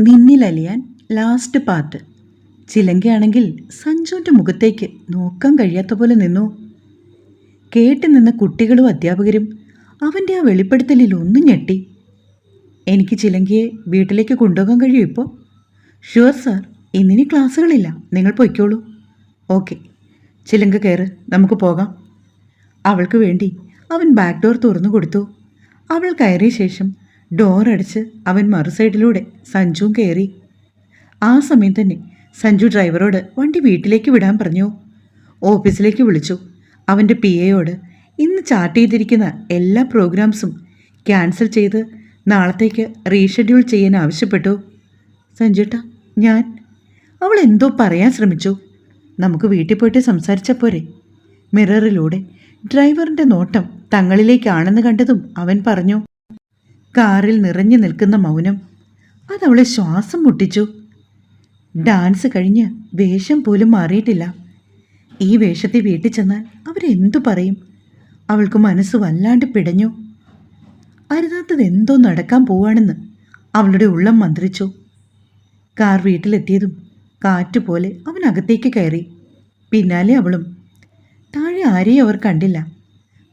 നിന്നിലലിയാൻ last path. ചിലങ്കയാണെങ്കിൽ സഞ്ജുവിന്റെ മുഖത്തേക്ക് നോക്കാൻ കഴിയാത്ത പോലെ നിന്നു. കേട്ട് നിന്ന കുട്ടികളും അധ്യാപകരും അവന്റെ ആ വെളിപ്പെടുത്തലിൽ ഒന്നും ഞെട്ടി. എനിക്ക് ചിലങ്കയെ വീട്ടിലേക്ക് കൊണ്ടുപോകാൻ കഴിയും ഇപ്പോൾ ഷുവർ സാർ ഇന്നിനി ക്ലാസ്സുകളില്ല. നിങ്ങൾ പൊയ്ക്കോളൂ. ഓക്കെ ചിലങ്ക കയറ്. നമുക്ക് പോകാം. അവൾക്ക് വേണ്ടി അവൻ ബാക്ക് ഡോർ തുറന്നു കൊടുത്തു. അവൾ കയറിയ ശേഷം ഡോർ അടച്ച് അവൻ മറു സൈഡിലൂടെ സഞ്ജുവും കയറി. ആ സമയം തന്നെ സഞ്ജു ഡ്രൈവറോട് വണ്ടി വീട്ടിലേക്ക് വിടാൻ പറഞ്ഞു. ഓഫീസിലേക്ക് വിളിച്ചു. അവന്റെ പി എയോട് ഇന്ന് ചാർട്ട് ചെയ്തിരിക്കുന്ന എല്ലാ പ്രോഗ്രാംസും ക്യാൻസൽ ചെയ്ത് നാളത്തേക്ക് റീഷെഡ്യൂൾ ചെയ്യാൻ ആവശ്യപ്പെട്ടു. സഞ്ജുട്ട ഞാൻ. അവൾ എന്തോ പറയാൻ ശ്രമിച്ചു. നമുക്ക് വീട്ടിൽ പോയിട്ട് സംസാരിച്ച പോരെ. മിററിലൂടെ ഡ്രൈവറിന്റെ നോട്ടം തങ്ങളിലേക്കാണെന്ന് കണ്ടതും അവൻ പറഞ്ഞു. കാറിൽ നിറഞ്ഞു നിൽക്കുന്ന മൗനം. അതവളെ ശ്വാസം മുട്ടിച്ചു. ഡാൻസ് കഴിഞ്ഞ് വേഷം പോലും മാറിയിട്ടില്ല. ഈ വേഷത്തിൽ വീട്ടിൽ ചെന്നാൽ അവരെന്തു പറയും? അവൾക്ക് മനസ്സ് വല്ലാണ്ട് പിടഞ്ഞു. അരുതാത്തത് എന്തോ നടക്കാൻ പോവാണെന്ന് അവളുടെ ഉള്ളം മന്ത്രിച്ചു. കാർ വീട്ടിലെത്തിയതും കാറ്റുപോലെ അവൻ അകത്തേക്ക് കയറി. പിന്നാലെ അവളും. താഴെ ആരെയും അവർ കണ്ടില്ല.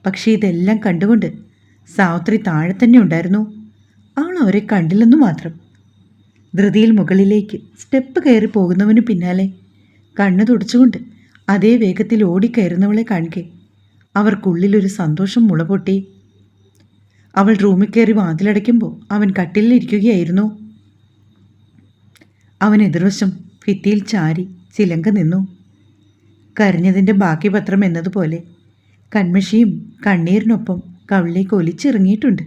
പക്ഷേ ഇതെല്ലാം കണ്ടുകൊണ്ട് സാവിത്രി താഴെ തന്നെ ഉണ്ടായിരുന്നു. അവൾ അവരെ കണ്ടില്ലെന്നു മാത്രം. ധൃതിയിൽ മുകളിലേക്ക് സ്റ്റെപ്പ് കയറി പോകുന്നവന് പിന്നാലെ കണ്ണു തുടച്ചുകൊണ്ട് അതേ വേഗത്തിൽ ഓടിക്കയറുന്നവളെ കാണുകെ. അവർക്കുള്ളിലൊരു സന്തോഷം മുളപൊട്ടി അവൾ റൂമിൽ കയറി വാതിലടയ്ക്കുമ്പോൾ അവൻ കട്ടിലിരിക്കുകയായിരുന്നു അവൻ എതിർവശം ഭിത്തിയിൽ ചാരി ചിലങ്ക നിന്നു. കരഞ്ഞതിന്റെ ബാക്കി പത്രം എന്നതുപോലെ കൺമഷിയും കണ്ണീരിനൊപ്പം കവിളിലേക്ക് ഒലിച്ചിറങ്ങിയിട്ടുണ്ട്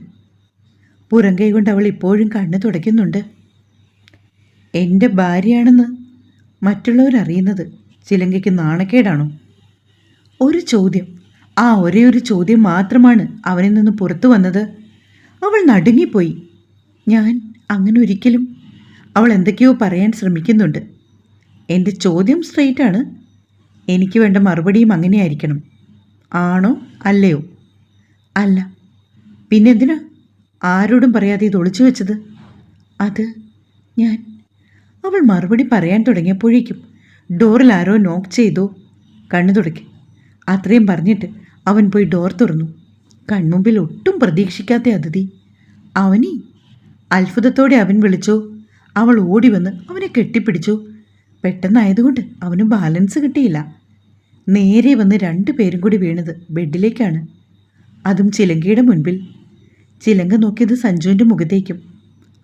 പുറം കൈ കൊണ്ട് അവൾ ഇപ്പോഴും കണ്ണ് തുടയ്ക്കുന്നുണ്ട്. എന്റെ ഭാര്യയാണെന്ന് മറ്റുള്ളവരറിയുന്നത് ചിലങ്കയ്ക്ക് നാണക്കേടാണോ? ഒരു ചോദ്യം. ആ ഒരേ ഒരു ചോദ്യം മാത്രമാണ് അവനിൽ നിന്ന് പുറത്തു വന്നത്. അവൾ നടുങ്ങിപ്പോയി. ഞാൻ അങ്ങനെ ഒരിക്കലും അവൾ എന്തൊക്കെയോ പറയാൻ ശ്രമിക്കുന്നുണ്ട്. എന്റെ ചോദ്യം സ്ട്രെയിറ്റാണ്. എനിക്ക് വേണ്ട മറുപടിയും അങ്ങനെയായിരിക്കണം. ആണോ അല്ലയോ? അല്ല. പിന്നെന്തിനാ ആരോടും പറയാതെ ഇത് ഒളിച്ചു വെച്ചത്? അത് ഞാൻ. അവൾ മറുപടി പറയാൻ തുടങ്ങിയപ്പോഴേക്കും ഡോറിൽ ആരോ നോക്ക് ചെയ്തു. കണ്ണു തുടക്കി. അത്രയും പറഞ്ഞിട്ട് അവൻ പോയി ഡോർ തുറന്നു. കൺമുമ്പിൽ ഒട്ടും പ്രതീക്ഷിക്കാത്ത അതിഥി. അവനി? അത്ഭുതത്തോടെ അവൻ വിളിച്ചു. അവൾ ഓടി വന്ന് അവനെ കെട്ടിപ്പിടിച്ചു. പെട്ടെന്നായതുകൊണ്ട് അവന് ബാലൻസ് കിട്ടിയില്ല. നേരെ വന്ന് രണ്ടു പേരും കൂടി വീണത് ബെഡിലേക്കാണ് അതും ചിലങ്കയുടെ മുൻപിൽ. ചിലങ്ക നോക്കിയത് സഞ്ജുവിന്റെ മുഖത്തേക്കും.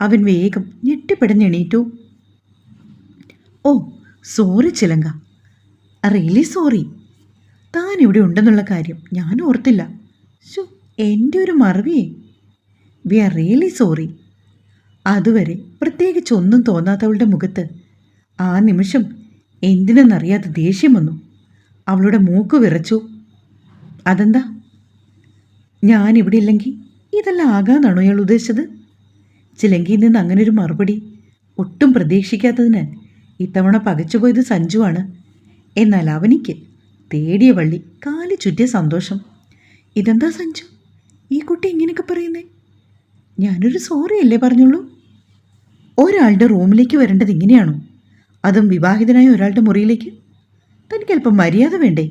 അവൻ വേഗം ഞെട്ടിപ്പിടഞ്ഞെണീറ്റു ഓ സോറി ചിലങ്ക. Really sorry. താൻ ഇവിടെ ഉണ്ടെന്നുള്ള കാര്യം ഞാൻ ഓർത്തില്ല. ഷു എന്റെ ഒരു മറവിയേ വി ആർ റിയലി സോറി. അതുവരെ പ്രത്യേകിച്ച് ഒന്നും തോന്നാത്തവളുടെ മുഖത്ത് ആ നിമിഷം എന്തിനെന്നറിയാത്ത ദേഷ്യം വന്നു. അവളുടെ മൂക്ക് വിറച്ചു. അതെന്താ? ഞാൻ ഇവിടെ ഇല്ലെങ്കിൽ ഇതെല്ലാം ആകാന്നാണോ അയാൾ ഉദ്ദേശിച്ചത്? ചിലങ്കിയിൽ നിന്ന് അങ്ങനെ ഒരു മറുപടി ഒട്ടും പ്രതീക്ഷിക്കാത്തതിനാൽ ഇത്തവണ പകച്ചുപോയത് സഞ്ജുവാണ്. എന്നാൽ അവനിക്ക് തേടിയ വള്ളി കാലി ചുറ്റിയ സന്തോഷം. ഇതെന്താ സഞ്ജു? ഈ കുട്ടി ഇങ്ങനെയൊക്കെ പറയുന്നേ? ഞാനൊരു സോറി അല്ലേ പറഞ്ഞുള്ളൂ? ഒരാളുടെ റൂമിലേക്ക് വരേണ്ടത് ഇങ്ങനെയാണോ? അതും വിവാഹിതനായ ഒരാളുടെ മുറിയിലേക്ക്? തനിക്ക് അല്പം മര്യാദ വേണ്ടേ?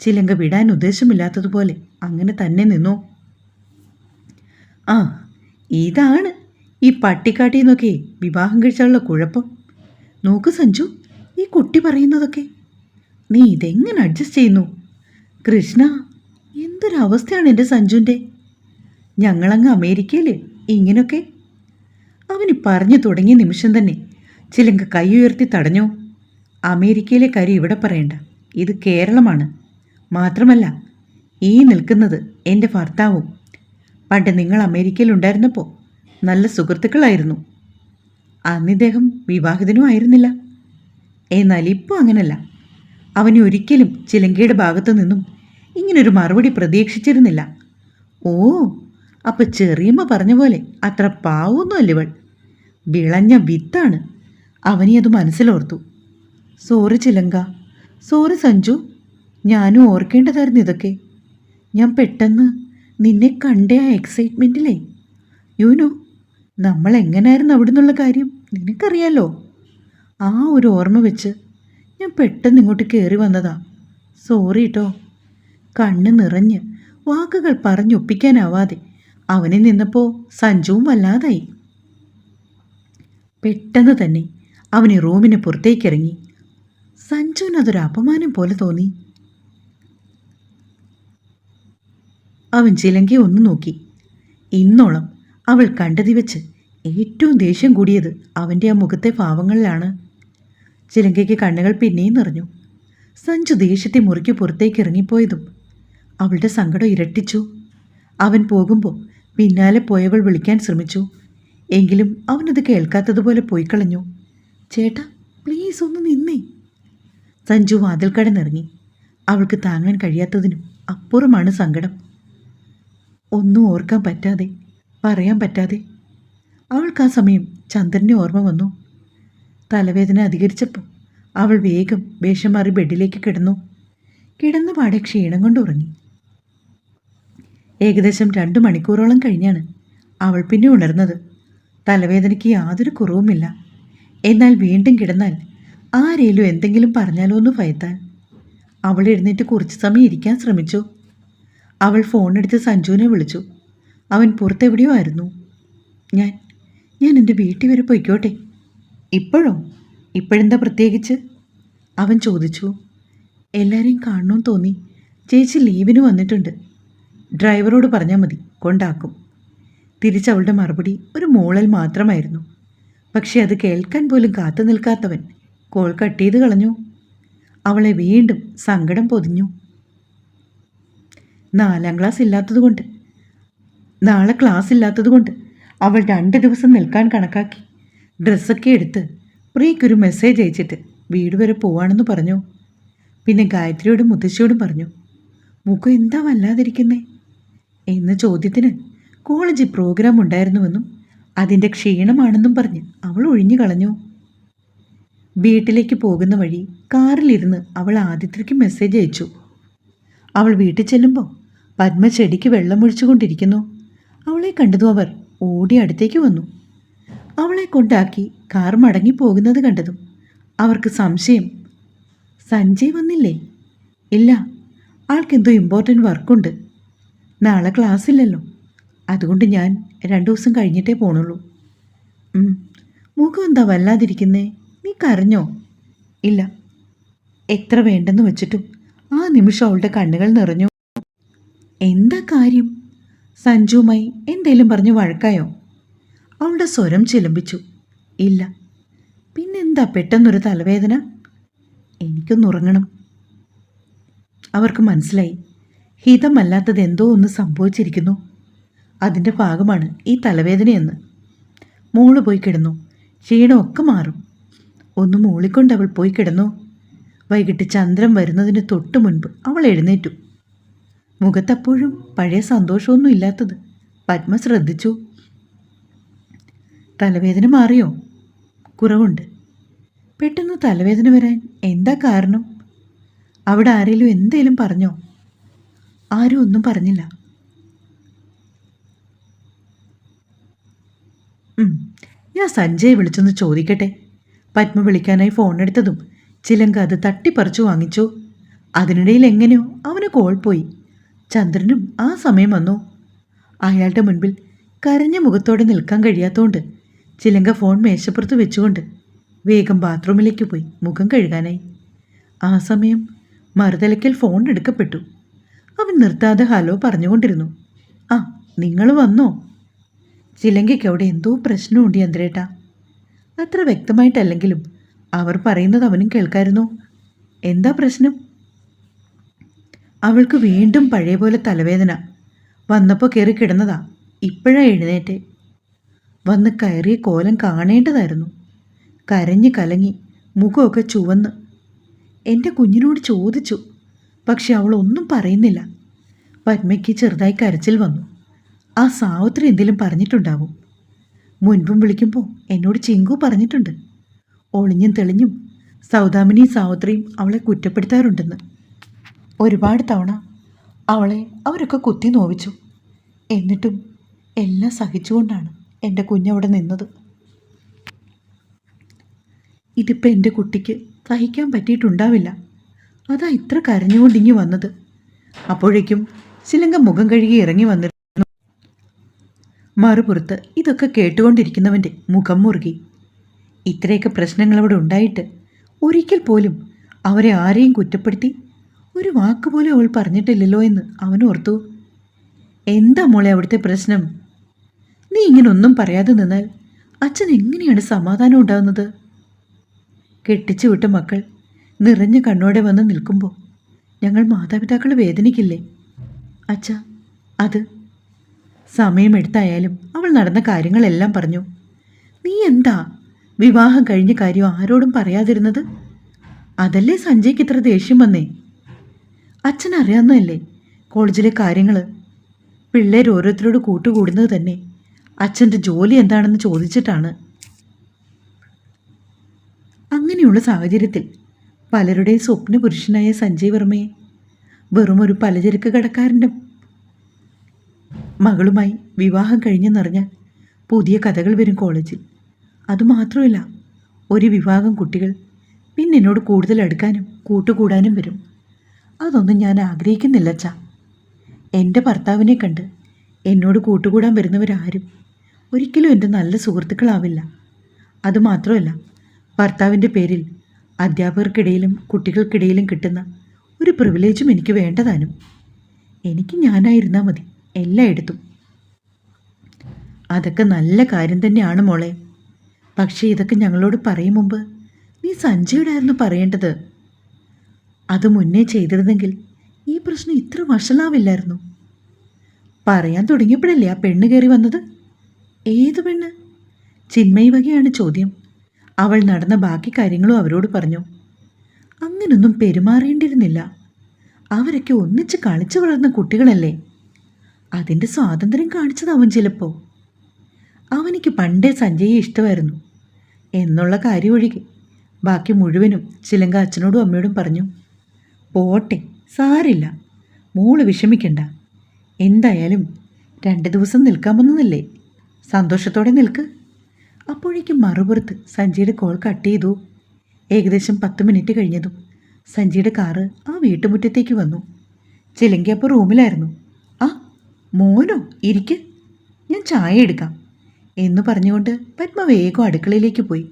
ചിലങ്ക വിടാൻ ഉദ്ദേശമില്ലാത്തതുപോലെ അങ്ങനെ തന്നെ നിന്നു. ആ ഇതാണ് ഈ പട്ടിക്കാട്ടിൽ നിന്നൊക്കെ വിവാഹം കഴിച്ചാലുള്ള കുഴപ്പം. നോക്ക് സഞ്ജു ഈ കുട്ടി പറയുന്നതൊക്കെ. നീ ഇതെങ്ങനെ അഡ്ജസ്റ്റ് ചെയ്യുന്നു? കൃഷ്ണ എന്തൊരവസ്ഥയാണ് എന്റെ സഞ്ജുവിന്റെ? ഞങ്ങളങ്ങ് അമേരിക്കയിൽ ഇങ്ങനൊക്കെ. അവന് പറഞ്ഞു തുടങ്ങിയ നിമിഷം തന്നെ ചിലങ്ക കൈ ഉയർത്തി തടഞ്ഞോ. അമേരിക്കയിലെ കാര്യം ഇവിടെ പറയണ്ട. ഇത് കേരളമാണ്. മാത്രമല്ല ഈ നിൽക്കുന്നത് എന്റെ ഭർത്താവും. പണ്ട് നിങ്ങൾ അമേരിക്കയിൽ ഉണ്ടായിരുന്നപ്പോൾ നല്ല സുഹൃത്തുക്കളായിരുന്നു. അന്ന് ഇദ്ദേഹം വിവാഹിതനും ആയിരുന്നില്ല. എന്നാൽ ഇപ്പോൾ അങ്ങനല്ല. അവന് ഒരിക്കലും ചിലങ്കയുടെ ഭാഗത്തു നിന്നും ഇങ്ങനൊരു മറുപടി പ്രതീക്ഷിച്ചിരുന്നില്ല. ഓ അപ്പൊ ചെറിയമ്മ പറഞ്ഞ പോലെ അത്ര പാവൊന്നുമല്ല ഇവൾ. വിളഞ്ഞ വിത്താണ്. അവനി അത് മനസ്സിലോർത്തു. സോറി ചിലങ്ക. സോറി സഞ്ജു. ഞാനും ഓർക്കേണ്ടതായിരുന്നു ഇതൊക്കെ. ഞാൻ പെട്ടെന്ന് നിന്നെ കണ്ട ആ എക്സൈറ്റ്മെന്റിലേ യുനു നമ്മൾ എങ്ങനെയായിരുന്നു അവിടെ നിന്നുള്ള കാര്യം നിനക്കറിയാലോ? ആ ഒരു ഓർമ്മ വെച്ച് ഞാൻ പെട്ടെന്ന് ഇങ്ങോട്ട് കയറി വന്നതാ. സോറി കേട്ടോ കണ്ണ് നിറഞ്ഞ് വാക്കുകൾ പറഞ്ഞൊപ്പിക്കാനാവാതെ അവനെ നിന്നപ്പോൾ സഞ്ജുവും വല്ലാതായി. പെട്ടെന്ന് തന്നെ അവന് റൂമിന് പുറത്തേക്കിറങ്ങി. സഞ്ജുവിന് അതൊരു അപമാനം പോലെ തോന്നി. അവൻ ചിലങ്കി ഒന്ന് നോക്കി. ഇന്നോളം അവൾ കണ്ടതി വെച്ച് ഏറ്റവും ദേഷ്യം കൂടിയത് അവന്റെ ആ മുഖത്തെ ഭാവങ്ങളിലാണ്. ചിലങ്കയ്ക്ക് കണ്ണുകൾ പിന്നെയും നിറഞ്ഞു. സഞ്ജു ദേഷ്യത്തെ മുറിക്ക് പുറത്തേക്ക് ഇറങ്ങിപ്പോയതും അവളുടെ സങ്കടം ഇരട്ടിച്ചു. അവൻ പോകുമ്പോൾ പിന്നാലെ പോയവൾ വിളിക്കാൻ ശ്രമിച്ചു. എങ്കിലും അവനത് കേൾക്കാത്തതുപോലെ പോയി കളഞ്ഞു ചേട്ടാ പ്ലീസ് ഒന്ന് നിന്നേ. സഞ്ജു വാതിൽ കടന്നിറങ്ങി അവൾക്ക് താങ്ങാൻ കഴിയാത്തതിനും അപ്പുറമാണ് സങ്കടം. ഒന്നും ഓർക്കാൻ പറ്റാതെ പറയാൻ പറ്റാതെ അവൾക്ക് ആ സമയം ചന്ദ്രന്റെ ഓർമ്മ വന്നു. തലവേദന അധികരിച്ചപ്പോൾ അവൾ വേഗം വേഷം മാറി ബെഡിലേക്ക് കിടന്നു. കിടന്ന പാടെ ക്ഷീണം കൊണ്ട് ഉറങ്ങി. ഏകദേശം രണ്ട് മണിക്കൂറോളം കഴിഞ്ഞാണ് അവൾ പിന്നെ ഉണർന്നത്. തലവേദനയ്ക്ക് യാതൊരു കുറവുമില്ല. എന്നാൽ വീണ്ടും കിടന്നാൽ ആരേലും എന്തെങ്കിലും പറഞ്ഞാലോ എന്ന് ഭയത്താൻ അവൾ എഴുന്നേറ്റ് കുറച്ച് സമയം ഇരിക്കാൻ ശ്രമിച്ചു. അവൾ ഫോണെടുത്ത് സഞ്ജുവിനെ വിളിച്ചു. അവൻ പുറത്തെവിടെയോ ആയിരുന്നു. ഞാൻ ഞാൻ എന്റെ വീട്ടിൽ വരെ പൊയ്ക്കോട്ടെ. ഇപ്പോഴോ? ഇപ്പോഴെന്താ പ്രത്യേകിച്ച്? അവൻ ചോദിച്ചു. എല്ലാവരെയും കാണണമെന്ന് തോന്നി. ചേച്ചി ലീവിന് വന്നിട്ടുണ്ട്. ഡ്രൈവറോട് പറഞ്ഞാൽ മതി. കൊണ്ടാക്കും. തിരിച്ചവളുടെ മറുപടി ഒരു മൂളൽ മാത്രമായിരുന്നു. പക്ഷേ അത് കേൾക്കാൻ പോലും കാത്തു നിൽക്കാത്തവൻ കോൾ കട്ട് ചെയ്ത് കളഞ്ഞു. അവളെ വീണ്ടും സങ്കടം പൊതിഞ്ഞു. നാലാം ക്ലാസ് ഇല്ലാത്തതുകൊണ്ട്. നാളെ ക്ലാസ് ഇല്ലാത്തതുകൊണ്ട് അവൾ രണ്ട് ദിവസം നിൽക്കാൻ കണക്കാക്കി. ഡ്രസ്സൊക്കെ എടുത്ത് പ്രിയയ്ക്കൊരു മെസ്സേജ് അയച്ചിട്ട് വീട് വരെ പോവാണെന്ന് പറഞ്ഞു. പിന്നെ ഗായത്രിയോടും മുത്തശ്ശിയോടും പറഞ്ഞു മുഖം എന്താ വല്ലാതിരിക്കുന്നേ? എന്ന ചോദ്യത്തിന് കോളേജിൽ പ്രോഗ്രാം ഉണ്ടായിരുന്നുവെന്നും അതിന്റെ ക്ഷീണമാണെന്നും പറഞ്ഞ് അവൾ ഒഴിഞ്ഞു കളഞ്ഞു. വീട്ടിലേക്ക് പോകുന്ന വഴി കാറിലിരുന്ന് അവൾ ആദിത്യയ്ക്ക് മെസ്സേജ് അയച്ചു. അവൾ വീട്ടിൽ ചെല്ലുമ്പോൾ പത്മ ചെടിക്ക് വെള്ളമൊഴിച്ചുകൊണ്ടിരിക്കുന്നു. അവളെ കണ്ടതും അവർ ഓടി അടുത്തേക്ക് വന്നു. അവളെ കൊണ്ടാക്കി കാർ മടങ്ങിപ്പോകുന്നത് കണ്ടതും അവർക്ക് സംശയം സഞ്ജയ് വന്നില്ലേ? ഇല്ല ആൾക്കെന്തോ ഇമ്പോർട്ടന്റ് വർക്കുണ്ട് നാളെ ക്ലാസ് ഇല്ലല്ലോ. അതുകൊണ്ട് ഞാൻ രണ്ടു ദിവസം കഴിഞ്ഞിട്ടേ പോണുള്ളൂ. മൂക്കം എന്താ വല്ലാതിരിക്കുന്നേ? നീ കരഞ്ഞോ? ഇല്ല. എത്ര വേണ്ടെന്ന് വെച്ചിട്ടും ആ നിമിഷം അവളുടെ കണ്ണുകൾ നിറഞ്ഞു. എന്താ കാര്യം? സഞ്ജുമായി എന്തേലും പറഞ്ഞു വഴക്കായോ? അവളുടെ സ്വരം ചിലമ്പിച്ചു. ഇല്ല. പിന്നെന്താ പെട്ടെന്നൊരു തലവേദന? എനിക്കൊന്നുറങ്ങണം അവർക്ക് മനസ്സിലായി. ഹിതമല്ലാത്തത് എന്തോ ഒന്ന് സംഭവിച്ചിരിക്കുന്നു. അതിന്റെ ഭാഗമാണ് ഈ തലവേദനയെന്ന്. മോൾ പോയി കിടന്നു. ക്ഷീണമൊക്കെ മാറും. ഒന്ന് മൂളിക്കൊണ്ട് അവൾ പോയി കിടന്നു. വൈകിട്ട് ചന്ദ്രൻ വരുന്നതിന് തൊട്ടു മുൻപ് അവൾ എഴുന്നേറ്റു. മുഖത്തപ്പോഴും പഴയ സന്തോഷമൊന്നും ഇല്ലാത്തത് പത്മ ശ്രദ്ധിച്ചു. തലവേദന മാറിയോ? കുറവുണ്ട്. പെട്ടെന്ന് തലവേദന വരാൻ എന്താ കാരണം? അവിടെ ആരെങ്കിലും എന്തേലും പറഞ്ഞോ? ആരും ഒന്നും പറഞ്ഞില്ല. ഞാൻ സഞ്ജയ് വിളിച്ചൊന്ന് ചോദിക്കട്ടെ. പത്മ വിളിക്കാനായി ഫോൺ എടുത്തതും ചിലങ്ക അത് തട്ടിപ്പറിച്ചു വാങ്ങിച്ചു. അതിനിടയിൽ എങ്ങനെയോ അവന് കോൾ പോയി. ചന്ദ്രനും ആ സമയം വന്നു. അയാളുടെ മുൻപിൽ കരഞ്ഞ മുഖത്തോടെ നിൽക്കാൻ കഴിയാത്തതുകൊണ്ട് ചിലങ്ക ഫോൺ മേശപ്പുറത്ത് വെച്ചുകൊണ്ട് വേഗം ബാത്റൂമിലേക്ക് പോയി മുഖം കഴുകാനായി. ആ സമയം മറുതലയ്ക്കൽ ഫോൺ എടുക്കപ്പെട്ടു. അവൻ നിർത്താതെ ഹലോ പറഞ്ഞുകൊണ്ടിരുന്നു. ആ നിങ്ങൾ വന്നോ? ചിലങ്കയ്ക്ക് അവിടെ എന്തോ പ്രശ്നമുണ്ട് ചന്ദ്രേട്ടാ അത്ര വ്യക്തമായിട്ടല്ലെങ്കിലും അവർ പറയുന്നത് അവനും കേൾക്കായിരുന്നു. എന്താ പ്രശ്നം? അവൾക്ക് വീണ്ടും പഴയ പോലെ തലവേദന. വന്നപ്പോൾ കയറി കിടന്നതാ. ഇപ്പോഴാ എഴുന്നേറ്റെ. വന്ന് കയറിയ കോലം കാണേണ്ടതായിരുന്നു. കരഞ്ഞ് കലങ്ങി മുഖമൊക്കെ ചുവന്ന്. എന്റെ കുഞ്ഞിനോട് ചോദിച്ചു. പക്ഷെ അവൾ ഒന്നും പറയുന്നില്ല. പത്മയ്ക്ക് ചെറുതായി കരച്ചിൽ വന്നു. ആ സാവിത്രി എന്തെങ്കിലും പറഞ്ഞിട്ടുണ്ടാവും. മുൻപും വിളിക്കുമ്പോൾ എന്നോട് ചിങ്കു പറഞ്ഞിട്ടുണ്ട്. ഒളിഞ്ഞും തെളിഞ്ഞും സൗദാമിനിയും സാവിത്രിയും അവളെ കുറ്റപ്പെടുത്താറുണ്ടെന്ന്. ഒരുപാട് തവണ അവളെ അവരൊക്കെ കുത്തി നോവിച്ചു. എന്നിട്ടും എല്ലാം സഹിച്ചുകൊണ്ടാണ് എന്റെ കുഞ്ഞവിടെ നിന്നത്. ഇതിപ്പോൾ എന്റെ കുട്ടിക്ക് സഹിക്കാൻ പറ്റിയിട്ടുണ്ടാവില്ല. അതാ ഇത്ര കരഞ്ഞുകൊണ്ടിങ്ങി വന്നത്. അപ്പോഴേക്കും ശിലങ്ക മുഖം കഴുകി ഇറങ്ങി വന്നിരുന്നു. മറുപുറത്ത് ഇതൊക്കെ കേട്ടുകൊണ്ടിരിക്കുന്നവന്റെ മുഖം മുറുകി. ഇത്രയൊക്കെ പ്രശ്നങ്ങൾ അവിടെ ഉണ്ടായിട്ട് ഒരിക്കൽ പോലും അവരെ ആരെയും കുറ്റപ്പെടുത്തി ഒരു വാക്ക് പോലെ അവൾ പറഞ്ഞിട്ടില്ലല്ലോ എന്ന് അവൻ ഓർത്തു. എന്താ മോളെ അവിടുത്തെ പ്രശ്നം? നീ ഇങ്ങനെ ഒന്നും പറയാതെ നിന്നാൽ അച്ഛൻ എങ്ങനെയാണ് സമാധാനം ഉണ്ടാകുന്നത് കെട്ടിച്ചു വിട്ട മക്കൾ നിറഞ്ഞ കണ്ണോടെ വന്ന് നിൽക്കുമ്പോൾ ഞങ്ങൾ മാതാപിതാക്കൾ വേദനിക്കില്ലേ? അച്ഛ അത്. സമയമെടുത്തായാലും അവൾ നടന്ന കാര്യങ്ങളെല്ലാം പറഞ്ഞു. നീ എന്താ വിവാഹം കഴിഞ്ഞ കാര്യം ആരോടും പറയാതിരുന്നത്? അതല്ലേ സഞ്ജയ്ക്ക് ഇത്ര ദേഷ്യം വന്നേ? അച്ഛൻ അറിയാവുന്നതല്ലേ കോളേജിലെ കാര്യങ്ങൾ പിള്ളേർ ഓരോരുത്തരോട് കൂട്ടുകൂടുന്നത് തന്നെ. അച്ഛന്റെ ജോലി എന്താണെന്ന് ചോദിച്ചിട്ടാണ്. അങ്ങനെയുള്ള സാഹചര്യത്തിൽ പലരുടെയും സ്വപ്ന പുരുഷനായ സഞ്ജയ് വർമ്മയെ ഒരു പലചരക്ക് കടക്കാരന്റെ മകളുമായി വിവാഹം കഴിഞ്ഞെന്നറിഞ്ഞാൽ പുതിയ കഥകൾ വരും കോളേജിൽ. അതുമാത്രമല്ല ഒരു വിഭാഗം കുട്ടികൾ പിന്നെ എന്നോട് കൂടുതൽ അടുക്കാനും കൂട്ടുകൂടാനും വരും. അതൊന്നും ഞാൻ ആഗ്രഹിക്കുന്നില്ല അച്ഛാ. എന്റെ ഭർത്താവിനെ കണ്ട് എന്നോട് കൂട്ടുകൂടാൻ വരുന്നവരാരും ഒരിക്കലും എന്റെ നല്ല സുഹൃത്തുക്കളാവില്ല. അതുമാത്രമല്ല ഭർത്താവിന്റെ പേരിൽ അധ്യാപകർക്കിടയിലും കുട്ടികൾക്കിടയിലും കിട്ടുന്ന ഒരു പ്രിവിലേജും എനിക്ക് വേണ്ടതാനും. എനിക്ക് ഞാനായിരുന്നാൽ മതി എല്ലായിടത്തും. അതൊക്കെ നല്ല കാര്യം തന്നെയാണ് മോളെ. പക്ഷേ ഇതൊക്കെ ഞങ്ങളോട് പറയും മുമ്പ് നീ സഞ്ജയോടായിരുന്നു പറയേണ്ടത്. അത് മുന്നേ ചെയ്തിരുന്നെങ്കിൽ ഈ പ്രശ്നം ഇത്ര വഷളാവില്ലായിരുന്നു. പറയാൻ തുടങ്ങിയപ്പോഴല്ലേ ആ പെണ്ണ് കയറി വന്നത്? ഏത് പെണ്ണ്? ചിന്മയി വകയാണ് ചോദ്യം. അവൾ നടന്ന ബാക്കി കാര്യങ്ങളും അവരോട് പറഞ്ഞു. അങ്ങനൊന്നും പെരുമാറേണ്ടിയിരുന്നില്ല. അവരൊക്കെ ഒന്നിച്ച് കളിച്ചു വളർന്ന കുട്ടികളല്ലേ. അതിന്റെ സ്വാതന്ത്ര്യം കാണിച്ചത് അവൻ ചിലപ്പോൾ അവനിക്ക് പണ്ടേ സഞ്ജയെ ഇഷ്ടമായിരുന്നു. എന്നുള്ള കാര്യം ഒഴികെ ബാക്കി മുഴുവനും ചിലങ്ക അച്ഛനോടും അമ്മയോടും പറഞ്ഞു. പോട്ടെ സാരില്ല. മോൾ വിഷമിക്കണ്ട. എന്തായാലും രണ്ട് ദിവസം നിൽക്കാമെന്നതല്ലേ സന്തോഷത്തോടെ നിൽക്ക്. അപ്പോഴേക്കും മറുപുറത്ത് സഞ്ജയുടെ കോൾ കട്ട് ചെയ്തു. ഏകദേശം പത്ത് മിനിറ്റ് കഴിഞ്ഞതും സഞ്ജയുടെ കാറ് ആ വീട്ടുമുറ്റത്തേക്ക് വന്നു. ചിലങ്കി അപ്പോൾ റൂമിലായിരുന്നു. ആ മോനോ ഇരിക്ക്. ഞാൻ ചായ എടുക്കാം. എന്ന് പറഞ്ഞുകൊണ്ട് പത്മ വേഗം അടുക്കളയിലേക്ക് പോയി.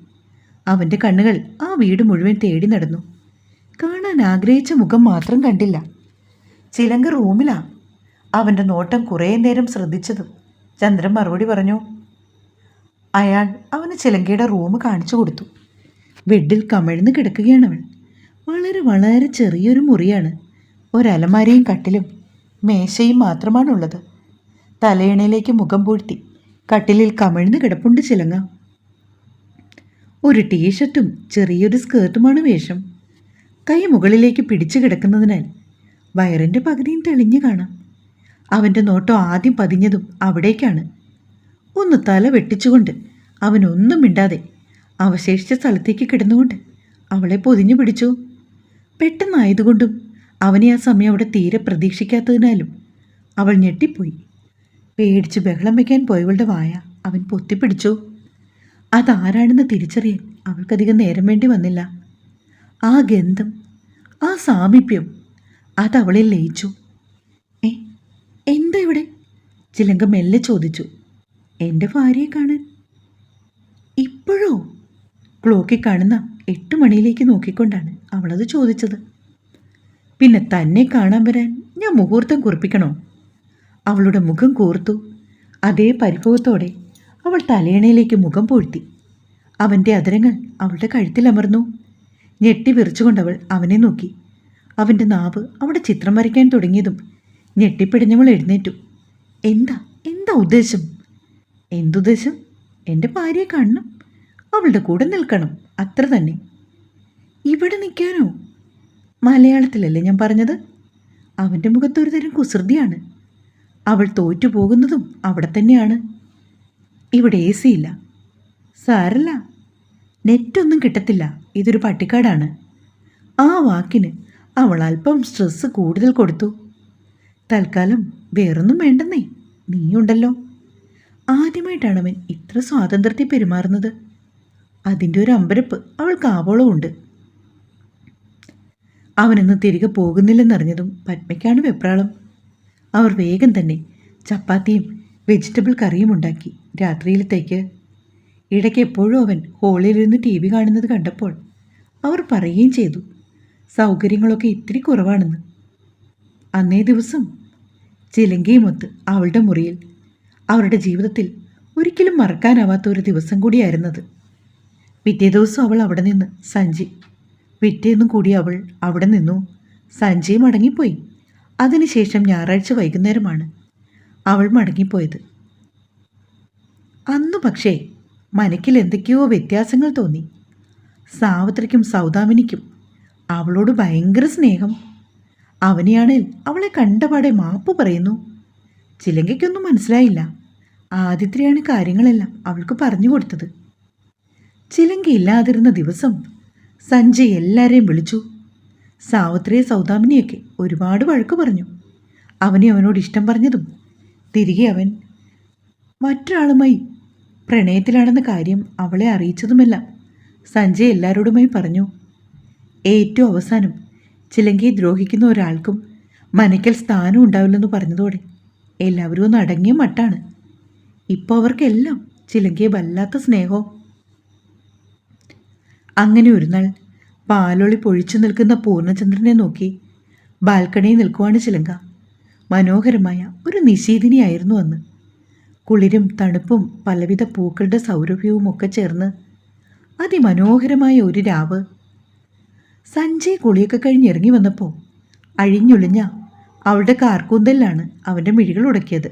അവന്റെ കണ്ണുകൾ ആ വീട് മുഴുവൻ തേടി നടന്നു. കാണാൻ ആഗ്രഹിച്ച മുഖം മാത്രം കണ്ടില്ല. ചിലങ്ക റൂമിലാ. അവന്റെ നോട്ടം കുറേ നേരം ശ്രദ്ധിച്ചതും. ചന്ദ്രൻ മറുപടി പറഞ്ഞു അയാൾ അവന് ചിലങ്കയുടെ റൂം കാണിച്ചു കൊടുത്തു. ബെഡിൽ കമിഴ്ന്ന് അവൻ വളരെ വളരെ ചെറിയൊരു മുറിയാണ്. ഒരലമാരയും കട്ടിലും മേശയും മാത്രമാണുള്ളത്. തലയിണയിലേക്ക് മുഖം പൂഴ്ത്തി കട്ടിലിൽ കമിഴ്ന്ന് കിടപ്പുണ്ട് ചിലങ്ങ ഒരു ടീഷർട്ടും ചെറിയൊരു സ്കേർട്ടുമാണ് വേഷം. കൈ മുകളിലേക്ക് പിടിച്ചു കിടക്കുന്നതിനാൽ വയറിന്റെ പകുതിയും തെളിഞ്ഞു കാണാം. അവന്റെ നോട്ടം ആദ്യം പതിഞ്ഞതും അവിടേക്കാണ്. ഒന്ന് തല വെട്ടിച്ചുകൊണ്ട് അവനൊന്നും മിണ്ടാതെ അവശേഷിച്ച സ്ഥലത്തേക്ക് കിടന്നുകൊണ്ട് അവളെ പൊതിഞ്ഞു പിടിച്ചു. പെട്ടെന്നായതുകൊണ്ടും അവനെ ആ സമയം അവിടെ തീരെ പ്രതീക്ഷിക്കാത്തതിനാലും അവൾ ഞെട്ടിപ്പോയി. പേടിച്ച് ബഹളം വയ്ക്കാൻ പോയവളുടെ വായ അവൻ പൊത്തിപ്പിടിച്ചു. അതാരാണെന്ന് തിരിച്ചറിയാൻ അവൾക്കധികം നേരം വേണ്ടി വന്നില്ല. ആ ഗന്ധം ആ സാമീപ്യം അതവളിൽ ലയിച്ചു. ഏ എന്താ ഇവിടെ? ചിലങ്ക മെല്ലെ ചോദിച്ചു. എന്റെ ഭാര്യയെ കാണാൻ. ഇപ്പോഴോ? ക്ലോക്കിൽ കാണുന്ന എട്ട് മണിയിലേക്ക് നോക്കിക്കൊണ്ടാണ് അവളത് ചോദിച്ചത്. പിന്നെ തന്നെ കാണാൻ വരാൻ ഞാൻ മുഹൂർത്തം കുറിപ്പിക്കണോ? അവളുടെ മുഖം കൂർത്തു. അതേ പരിഭവത്തോടെ അവൾ തലയണയിലേക്ക് മുഖം പൊഴ്ത്തി. അവന്റെ അതിരങ്ങൾ അവളുടെ കഴുത്തിലമർന്നു. ഞെട്ടി വിറിച്ചുകൊണ്ടവൾ അവനെ നോക്കി. അവന്റെ നാവ് അവിടെ ചിത്രം വരയ്ക്കാൻ തുടങ്ങിയതും ഞെട്ടിപ്പിടിഞ്ഞവൾ എഴുന്നേറ്റു. എന്താ? എന്താ ഉദ്ദേശം? എന്തുദ്ദേശം? എന്റെ ഭാര്യയെ കാണണം. അവളുടെ കൂടെ നിൽക്കണം. അത്ര തന്നെ. ഇവിടെ നിൽക്കാനോ? മലയാളത്തിലല്ലേ ഞാൻ പറഞ്ഞത്? അവന്റെ മുഖത്തൊരു തരം കുസൃതിയാണ്. അവൾ തോറ്റു പോകുന്നതും അവിടെ തന്നെയാണ്. ഇവിടെ എ സി ഇല്ല. സാരല്ല. നെറ്റൊന്നും കിട്ടത്തില്ല. ഇതൊരു പട്ടിക്കാടാണ്. ആ വാക്കിന് അവൾ അല്പം സ്ട്രെസ് കൂടുതൽ കൊടുത്തു. തൽക്കാലം വേറൊന്നും വേണ്ടെന്നേ. നീയുണ്ടല്ലോ. ആദ്യമായിട്ടാണ് അവൻ ഇത്ര സ്വാതന്ത്ര്യത്തിൽ പെരുമാറുന്നത്. അതിന്റെ ഒരു അമ്പരപ്പ് അവൾക്ക് ആവോളമുണ്ട് അവനിന്ന് തിരികെ പോകുന്നില്ലെന്നറിഞ്ഞതും പത്മയ്ക്കാണ് വെപ്രാളം. അവർ വേഗം തന്നെ ചപ്പാത്തിയും വെജിറ്റബിൾ കറിയും ഉണ്ടാക്കി രാത്രിയിലത്തേക്ക് ഇടയ്ക്ക് എപ്പോഴും അവൻ ഹോളിലിരുന്ന് ടി വി കാണുന്നത് കണ്ടപ്പോൾ അവർ പറയുകയും ചെയ്തു. സൗകര്യങ്ങളൊക്കെ ഇത്തിരി കുറവാണെന്ന്. അന്നേ ദിവസം ചിലങ്കയുമൊത്ത് അവളുടെ മുറിയിൽ അവരുടെ ജീവിതത്തിൽ ഒരിക്കലും മറക്കാനാവാത്ത ഒരു ദിവസം കൂടിയായിരുന്നത്. പിറ്റേ ദിവസം അവൾ അവിടെ നിന്ന് സഞ്ജി പിറ്റേന്നും കൂടി അവൾ അവിടെ നിന്നു. സഞ്ജയ് മടങ്ങിപ്പോയി. അതിനുശേഷം ഞായറാഴ്ച വൈകുന്നേരമാണ് അവൾ മടങ്ങിപ്പോയത്. അന്ന് പക്ഷേ മനക്കിൽ എന്തൊക്കെയോ വ്യത്യാസങ്ങൾ തോന്നി. സാവിത്രിക്കും സൗദാമിനിക്കും അവളോട് ഭയങ്കര സ്നേഹം. അവനെയാണേൽ അവളെ കണ്ടപാടെ മാപ്പ് പറയുന്നു. ചിലങ്കയ്ക്കൊന്നും മനസ്സിലായില്ല. ആദിത്രിയാണ് കാര്യങ്ങളെല്ലാം അവൾക്ക് പറഞ്ഞു കൊടുത്തത്. ചിലങ്ക ഇല്ലാതിരുന്ന ദിവസം സഞ്ജയ് എല്ലാവരെയും വിളിച്ചു. സാവിത്രിയെ സൗദാമിനിയൊക്കെ ഒരുപാട് വഴക്ക് പറഞ്ഞു. അവനെ അവനോട് ഇഷ്ടം പറഞ്ഞതും തിരികെ അവൻ മറ്റൊരാളുമായി പ്രണയത്തിലാണെന്ന കാര്യം അവളെ അറിയിച്ചതുമല്ല. സഞ്ജയ് എല്ലാവരോടുമായി പറഞ്ഞു ഏറ്റവും അവസാനം ചിലങ്കയെ ദ്രോഹിക്കുന്ന ഒരാൾക്കും മനയ്ക്കൽ സ്ഥാനം ഉണ്ടാവില്ലെന്ന് പറഞ്ഞതോടെ എല്ലാവരും ഒന്ന് അടങ്ങിയ മട്ടാണ്. ഇപ്പോൾ അവർക്കെല്ലാം ചിലങ്കയെ വല്ലാത്ത സ്നേഹവും അങ്ങനെ ഒരു നാൾ പാലൊളി പൊഴിച്ചു നിൽക്കുന്ന പൂർണചന്ദ്രനെ നോക്കി ബാൽക്കണിയിൽ നിൽക്കുവാണ് ചിലങ്ക. മനോഹരമായ ഒരു നിശീതിനിയായിരുന്നു അന്ന്. കുളിരും തണുപ്പും പലവിധ പൂക്കളുടെ സൗരഭ്യവും ഒക്കെ ചേർന്ന് അതിമനോഹരമായ ഒരു രാവ്. സഞ്ജയ് കുളിയൊക്കെ കഴിഞ്ഞ് ഇറങ്ങി വന്നപ്പോൾ അഴിഞ്ഞൊളിഞ്ഞ അവളുടെ കാർക്കൂന്തലിലാണ് അവന്റെ മിഴികൾ ഉടക്കിയത്.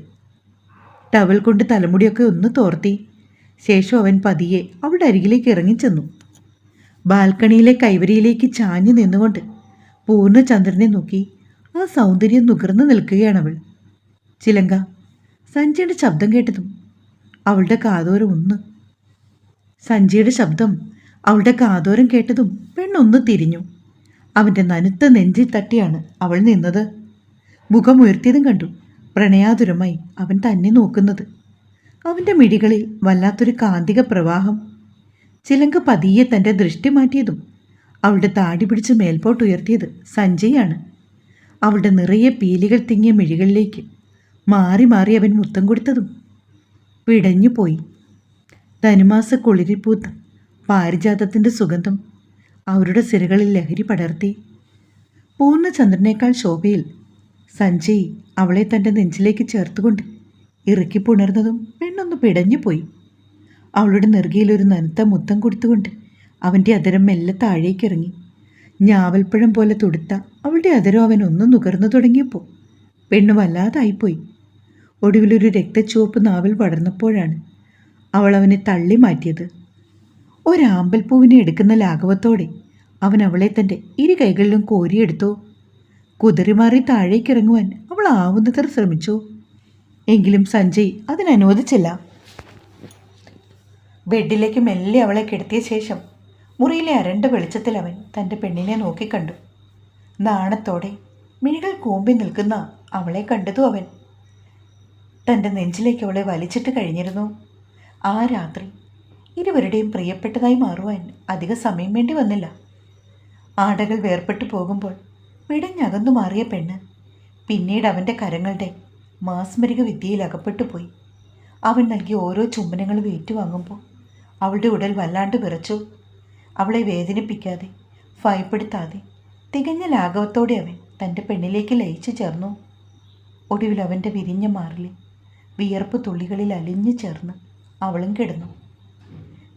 ടവൽ കൊണ്ട് തലമുടിയൊക്കെ ഒന്ന് തോർത്തി ശേഷം അവൻ പതിയെ അവളുടെ അരികിലേക്ക് ഇറങ്ങിച്ചെന്നു. ബാൽക്കണിയിലെ കൈവരിയിലേക്ക് ചാഞ്ഞു നിന്നുകൊണ്ട് പൂർണചന്ദ്രനെ നോക്കി ആ സൗന്ദര്യം നുകർന്നു നിൽക്കുകയാണവൾ ചിലങ്ക സഞ്ജയുടെ ശബ്ദം കേട്ടതും അവളുടെ കാതോരം ഒന്ന്. സഞ്ജയുടെ ശബ്ദം അവളുടെ കാതോരം കേട്ടതും പെണ്ണൊന്ന് തിരിഞ്ഞു. അവന്റെ നനുത്ത നെഞ്ചിൽ തട്ടിയാണ് അവൾ നിന്നത്. മുഖമുയർത്തിയതും കണ്ടു പ്രണയാതുരമായി അവൻ തന്നെ നോക്കുന്നത്. അവന്റെ മിഴികളിൽ വല്ലാത്തൊരു കാന്തിക പ്രവാഹം. ചിലങ്ക പതിയെ തന്റെ ദൃഷ്ടി മാറ്റിയതും അവളുടെ താടി പിടിച്ച് മേൽപോട്ടുയർത്തിയത് സഞ്ജയാണ്. അവളുടെ നിറയെ പീലികൾ തിങ്ങിയ മിഴികളിലേക്ക് മാറി മാറി അവൻ മുത്തം കൊടുത്തതും പിടഞ്ഞുപോയി ധനുമാസ കുളിരിപ്പൂത്ത പാരിജാതത്തിന്റെ സുഗന്ധം അവരുടെ സിരകളിൽ ലഹരി പടർത്തി. പൂർണചന്ദ്രനേക്കാൾ ശോഭയിൽ സഞ്ജയ് അവളെ തന്റെ നെഞ്ചിലേക്ക് ചേർത്തുകൊണ്ട് ഇറുക്കി പുണർന്നതും പെണ്ണൊന്ന് പിടഞ്ഞുപോയി അവളുടെ നെറുകയിലൊരു നനുത്ത മുത്തം കൊടുത്തുകൊണ്ട് അവന്റെ അതരം മെല്ലെ താഴേക്കിറങ്ങി. ഞാവൽപ്പഴം പോലെ തുടുത്ത അവളുടെ അതരം അവൻ ഒന്ന് നുകർന്നു തുടങ്ങിയപ്പോൾ പെണ്ണ് വല്ലാതായിപ്പോയി. ഒടുവിലൊരു രക്തച്ചുവപ്പ് നാവൽ പടർന്നപ്പോഴാണ് അവൾ അവനെ തള്ളി മാറ്റിയത്. ഒരാമ്പൽപ്പൂവിനെ എടുക്കുന്ന ലാഘവത്തോടെ അവൻ അവളെ തന്റെ ഇരു കൈകളിലും കോരിയെടുത്തു. കുതിറിമാറി താഴേക്കിറങ്ങുവാൻ അവൾ ആവുന്നത്ര ശ്രമിച്ചു. എങ്കിലും സഞ്ജയ് അതിനനുവദിച്ചില്ല ബെഡിലേക്ക് മെല്ലെ അവളെ കിടത്തിയ ശേഷം മുറിയിലെ അരണ്ട വെളിച്ചത്തിൽ അവൻ തന്റെ പെണ്ണിനെ നോക്കിക്കണ്ടു. നാണത്തോടെ മിഴികൾ കൂമ്പി നിൽക്കുന്ന അവളെ കണ്ടതു അവൻ. തന്റെ നെഞ്ചിലേക്ക് അവളെ വലിച്ചിട്ട് കഴിഞ്ഞിരുന്നു. ആ രാത്രി ഇരുവരുടെയും പ്രിയപ്പെട്ടതായി മാറുവാൻ അധിക സമയം വേണ്ടി വന്നില്ല. ആടകൾ വേർപെട്ടു പോകുമ്പോൾ വിടഞ്ഞകന്നു മാറിയ പെണ്ണ് പിന്നീട് അവന്റെ കരങ്ങളുടെ മാസ്മരിക വിദ്യയിൽ അകപ്പെട്ടു പോയി. അവൻ നൽകിയ ഓരോ ചുംബനങ്ങളും ഏറ്റുവാങ്ങുമ്പോൾ അവളുടെ ഉടൽ വല്ലാണ്ട് വിറച്ചു. അവളെ വേദനിപ്പിക്കാതെ ഭയപ്പെടുത്താതെ തികഞ്ഞ ലാഘവത്തോടെ അവൻ തന്റെ പെണ്ണിലേക്ക് ലയിച്ചു ചേർന്നു. ഒടുവിൽ അവന്റെ വിരിഞ്ഞ മാറിലെ വിയർപ്പ് തുള്ളികളിൽ അലിഞ്ഞു ചേർന്ന് അവളും കിടന്നു.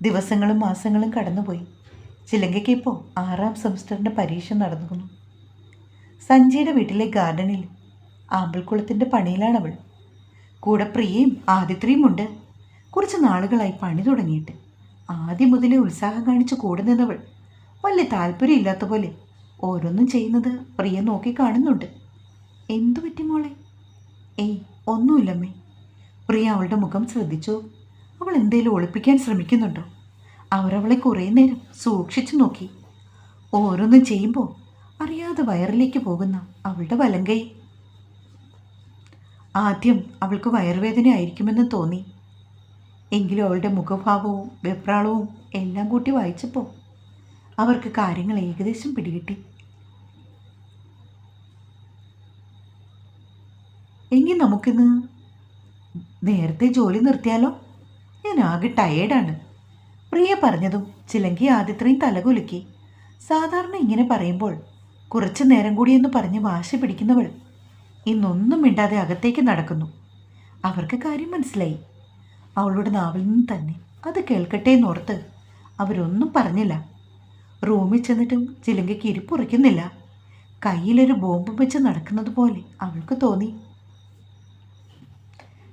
ദിവസങ്ങളും മാസങ്ങളും കടന്നുപോയി. ചിലങ്കയ്ക്ക് ഇപ്പോൾ ആറാം സെമസ്റ്ററിന്റെ പരീക്ഷ നടന്നു സഞ്ജയുടെ വീട്ടിലെ ഗാർഡനിൽ ആമ്പൽക്കുളത്തിന്റെ പണിയിലാണവൾ. കൂടെ പ്രിയയും ആദിത്രിയും ഉണ്ട്. കുറച്ച് നാളുകളായി പണി തുടങ്ങിയിട്ട് ആദ്യം മുതലേ ഉത്സാഹം കാണിച്ച് കൂടെ നിന്നവൾ വലിയ താല്പര്യമില്ലാത്ത പോലെ ഓരോന്നും ചെയ്യുന്നത് പ്രിയ നോക്കി കാണുന്നുണ്ട്. എന്തു പറ്റി മോളെ? ഏയ് ഒന്നുമില്ലമ്മേ. പ്രിയ അവളുടെ മുഖം ശ്രദ്ധിച്ചു. അവൾ എന്തേലും ഒളിപ്പിക്കാൻ ശ്രമിക്കുന്നുണ്ടോ? അവരവളെ കുറേ നേരം സൂക്ഷിച്ചു നോക്കി. ഓരോന്നും ചെയ്യുമ്പോൾ അറിയാതെ വയറിലേക്ക് പോകുന്ന അവളുടെ വലങ്കൈ. ആദ്യം അവൾക്ക് വയറുവേദന ആയിരിക്കുമെന്ന് തോന്നി. എങ്കിലും അവളുടെ മുഖഭാവവും വെപ്രാളവും എല്ലാം കൂട്ടി വായിച്ചപ്പോൾ അവർക്ക് കാര്യങ്ങൾ ഏകദേശം പിടികിട്ടി. എങ്കിൽ നമുക്കിന്ന് നേരത്തെ ജോലി നിർത്തിയാലോ? ഞാൻ ആകെ ടയേർഡാണ് പ്രിയ പറഞ്ഞതും ചിലങ്കി ആദ്യത്രയും തലകുലുക്കി. സാധാരണ ഇങ്ങനെ പറയുമ്പോൾ കുറച്ചു നേരം കൂടിയെന്ന് പറഞ്ഞ് വാശി പിടിക്കുന്നവൾ ഇന്നൊന്നും മിണ്ടാതെ അകത്തേക്ക് നടക്കുന്നു. അവർക്ക് കാര്യം മനസ്സിലായി. അവളുടെ നാവിൽ നിന്ന് തന്നെ അത് കേൾക്കട്ടെ എന്നോർത്ത് അവരൊന്നും പറഞ്ഞില്ല. റൂമിൽ ചെന്നിട്ടും ചിലങ്കയ്ക്ക് ഇരിപ്പുറയ്ക്കുന്നില്ല കയ്യിലൊരു ബോംബ് വെച്ച് നടക്കുന്നത് പോലെ അവൾക്ക് തോന്നി.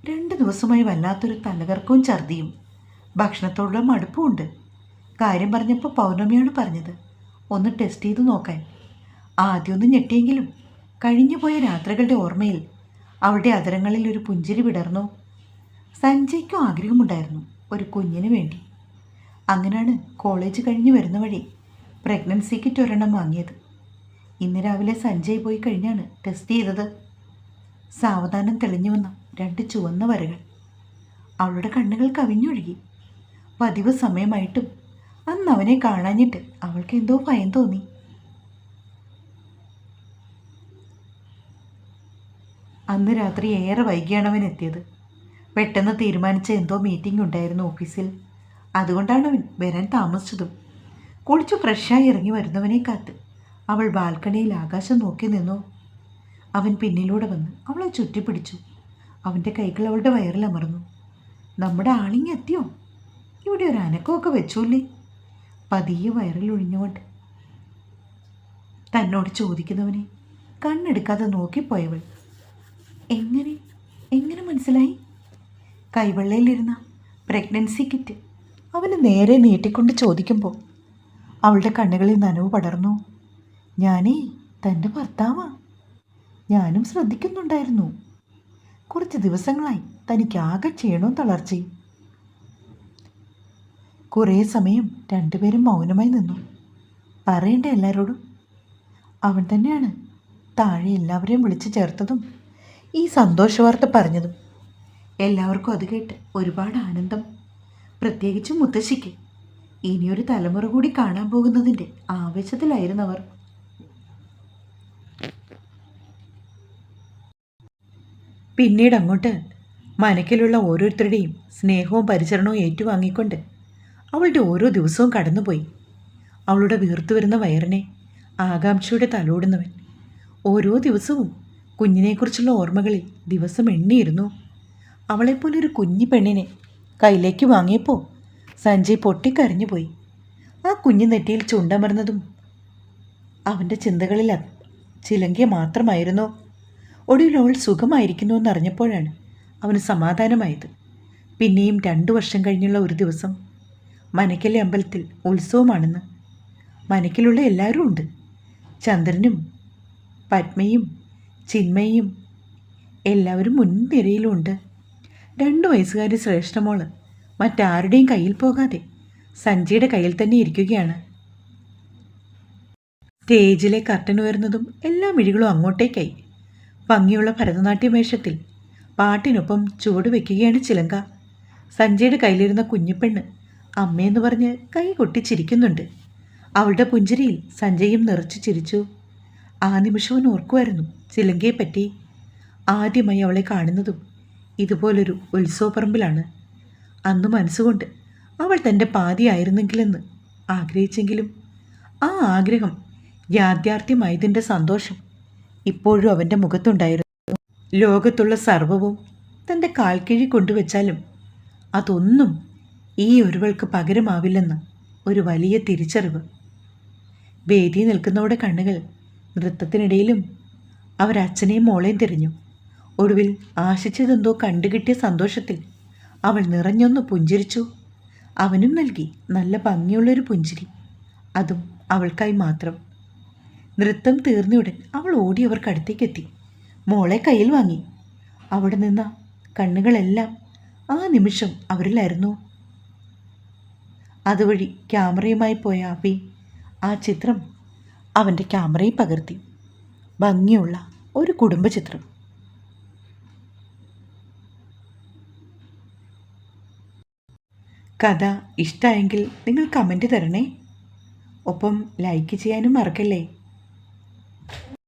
രണ്ട് ദിവസമായി വല്ലാത്തൊരു തലകർക്കവും ഛർദിയും. ഭക്ഷണത്തോടുള്ള മടുപ്പുമുണ്ട്. കാര്യം പറഞ്ഞപ്പോൾ പൗർണമിയാണ് പറഞ്ഞത്. ഒന്ന് ടെസ്റ്റ് ചെയ്ത് നോക്കാൻ. ആദ്യമൊന്ന് ഞെട്ടിയെങ്കിലും കഴിഞ്ഞുപോയ രാത്രികളുടെ ഓർമ്മയിൽ അവളുടെ അതരങ്ങളിൽ ഒരു പുഞ്ചിരി വിടർന്നു. സഞ്ജയ്ക്കും ആഗ്രഹമുണ്ടായിരുന്നു ഒരു കുഞ്ഞിന് വേണ്ടി. അങ്ങനെയാണ് കോളേജ് കഴിഞ്ഞ് വരുന്ന വഴി പ്രഗ്നൻസി കിറ്റ് ഒരെണ്ണം വാങ്ങിയത്. ഇന്ന് രാവിലെ സഞ്ജയ് പോയി കഴിഞ്ഞാണ് ടെസ്റ്റ് ചെയ്തത്. സാവധാനം തെളിഞ്ഞു വന്ന. രണ്ട് ചുവന്ന വരകൾ. അവളുടെ കണ്ണുകൾ കവിഞ്ഞൊഴുകി. പതിവ് സമയമായിട്ടും അന്ന് അവനെ കാണാഞ്ഞിട്ട് അവൾക്ക് എന്തോ ഭയം തോന്നി. അന്ന് രാത്രി ഏറെ വൈകിയാണ് അവൻ എത്തിയത്. പെട്ടെന്ന് തീരുമാനിച്ച എന്തോ മീറ്റിംഗ് ഉണ്ടായിരുന്നു ഓഫീസിൽ. അതുകൊണ്ടാണ് അവൻ വരാൻ താമസിച്ചതും. കുളിച്ച് ഫ്രഷായി ഇറങ്ങി വരുന്നവനെ കാത്ത് അവൾ ബാൽക്കണിയിൽ ആകാശം നോക്കി നിന്നു. അവൻ പിന്നിലൂടെ വന്ന് അവളെ ചുറ്റിപ്പിടിച്ചു. അവന്റെ കൈകൾ അവളുടെ വയറിൽ അമർന്നു. നമ്മുടെ ആളിങ്ങെത്തിയോ ഇവിടെ ഒരു അനക്കമൊക്കെ വെച്ചൂല്ലേ? പതിയെ വയറിൽ ഒഴിഞ്ഞുകൊണ്ട്. തന്നോട് ചോദിക്കുന്നവനെ കണ്ണെടുക്കാതെ നോക്കിപ്പോയവൾ. എങ്ങനെ? എങ്ങനെ മനസ്സിലായി? കൈവെള്ളയിലിരുന്ന പ്രഗ്നൻസി കിറ്റ് അവന് നേരെ നീട്ടിക്കൊണ്ട് ചോദിക്കുമ്പോൾ അവളുടെ കണ്ണുകളിൽ നനവ് പടർന്നു. ഞാനേ തന്റെ ഭർത്താവാ. ഞാനും ശ്രദ്ധിക്കുന്നുണ്ടായിരുന്നു. കുറച്ച് ദിവസങ്ങളായി തനിക്ക് ആകെ ക്ഷീണവും തളർച്ചയും. കുറേ സമയം രണ്ടുപേരും മൗനമായി നിന്നു. പറയണ്ടേ എല്ലാവരോടും അവൻ തന്നെയാണ് താഴെ എല്ലാവരെയും വിളിച്ചു ചേർത്തതും ഈ സന്തോഷവാർത്ത പറഞ്ഞതും. എല്ലാവർക്കും അത് കേട്ട് ഒരുപാട് ആനന്ദം. പ്രത്യേകിച്ചും മുത്തശ്ശിക്ക്. ഇനിയൊരു തലമുറ കൂടി കാണാൻ പോകുന്നതിന്റെ ആവേശത്തിലായിരുന്നവർ പിന്നീട് അങ്ങോട്ട് മനക്കിലുള്ള ഓരോരുത്തരുടെയും സ്നേഹവും പരിചരണവും ഏറ്റുവാങ്ങിക്കൊണ്ട് അവളുടെ ഓരോ ദിവസവും കടന്നുപോയി. അവളുടെ വീർത്തു വരുന്ന വയറിനെ ആകാംക്ഷയുടെ തലോടുന്നവൻ ഓരോ ദിവസവും കുഞ്ഞിനെക്കുറിച്ചുള്ള ഓർമ്മകളിൽ ദിവസം എണ്ണിയിരുന്നു. അവളെപ്പോലെ അവളെപ്പോലൊരു കുഞ്ഞു പെണ്ണിനെ കയ്യിലേക്ക് വാങ്ങിയപ്പോൾ സഞ്ജയ് പൊട്ടിക്കരഞ്ഞുപോയി. ആ കുഞ്ഞു നെറ്റിയിൽ ചുണ്ടമർന്നതും അവന്റെ ചിന്തകളിൽ ചിലങ്കിയ മാത്രമായിരുന്നു. ഒടുവിൽ അവൾ സുഖമായിരിക്കുന്നു എന്നറിഞ്ഞപ്പോഴാണ് അവന് സമാധാനമായത്. പിന്നെയും രണ്ടു വർഷം കഴിഞ്ഞുള്ള ഒരു ദിവസം മനക്കലെ അമ്പലത്തിൽ ഉത്സവമാണെന്ന് മനക്കിലുള്ള എല്ലാവരും ഉണ്ട്. ചന്ദ്രനും പത്മയും ചിന്മയും എല്ലാവരും മുൻനിരയിലുമുണ്ട് രണ്ട് വയസ്സുകാരി ശ്രേഷ്ഠമോൾ മറ്റാരുടെയും കയ്യിൽ പോകാതെ സഞ്ജയുടെ കയ്യിൽ തന്നെ ഇരിക്കുകയാണ്. സ്റ്റേജിലെ കർട്ടൻ ഉയർന്നതും എല്ലാ മിഴികളും അങ്ങോട്ടേക്കായി. ഭംഗിയുള്ള ഭരതനാട്യ വേഷത്തിൽ പാട്ടിനൊപ്പം ചുവട് വയ്ക്കുകയാണ് ചിലങ്ക. സഞ്ജയുടെ കയ്യിലിരുന്ന കുഞ്ഞിപ്പെണ്ണ് അമ്മയെന്ന് പറഞ്ഞ് കൈ കൊട്ടിച്ചിരിക്കുന്നുണ്ട് അവളുടെ പുഞ്ചിരിയിൽ സഞ്ജയും നിറച്ചു ചിരിച്ചു. ആ നിമിഷവും ഓർക്കുമായിരുന്നു ചിലങ്കയെപ്പറ്റി. ആദ്യമായി അവളെ കാണുന്നതും ഇതുപോലൊരു ഉത്സവപ്പറമ്പിലാണ്. അന്ന് മനസ്സുകൊണ്ട് അവൾ തന്റെ പാതിയായിരുന്നെങ്കിലെന്ന് ആഗ്രഹിച്ചെങ്കിലും ആ ആഗ്രഹം യാഥാർത്ഥ്യമായതിന്റെ സന്തോഷം ഇപ്പോഴും അവന്റെ മുഖത്തുണ്ടായിരുന്നു. ലോകത്തുള്ള സർവവും തന്റെ കാൽക്കിഴി കൊണ്ടുവച്ചാലും അതൊന്നും ഈ ഒരുവൾക്ക് പകരമാവില്ലെന്ന് ഒരു വലിയ തിരിച്ചറിവ്. വേദി നിൽക്കുന്നവരുടെ കണ്ണുകൾ നൃത്തത്തിനിടയിലും അവരച്ഛനെയും മോളെയും തിരിഞ്ഞു. ഒടുവിൽ ആശിച്ചതെന്തോ കണ്ടുകിട്ടിയ സന്തോഷത്തിൽ അവൾ നിറഞ്ഞൊന്ന് പുഞ്ചിരിച്ചു. അവനും നൽകി നല്ല ഭംഗിയുള്ളൊരു പുഞ്ചിരി. അതും അവൾക്കായി മാത്രം. നൃത്തം തീർന്നയുടൻ അവൾ ഓടി അവർക്കടുത്തേക്കെത്തി മോളെ കയ്യിൽ വാങ്ങി. അവിടെ നിന്ന കണ്ണുകളെല്ലാം ആ നിമിഷം അവരിലായിരുന്നു. അതുവഴി ക്യാമറയുമായി പോയ അബി ആ ചിത്രം അവന്റെ ക്യാമറയിൽ പകർത്തി. ഭംഗിയുള്ള ഒരു കുടുംബചിത്രം. കഥ ഇഷ്ടമായെങ്കിൽ നിങ്ങൾ കമന്റ് തരണേ. ഒപ്പം ലൈക്ക് ചെയ്യാനും മറക്കല്ലേ?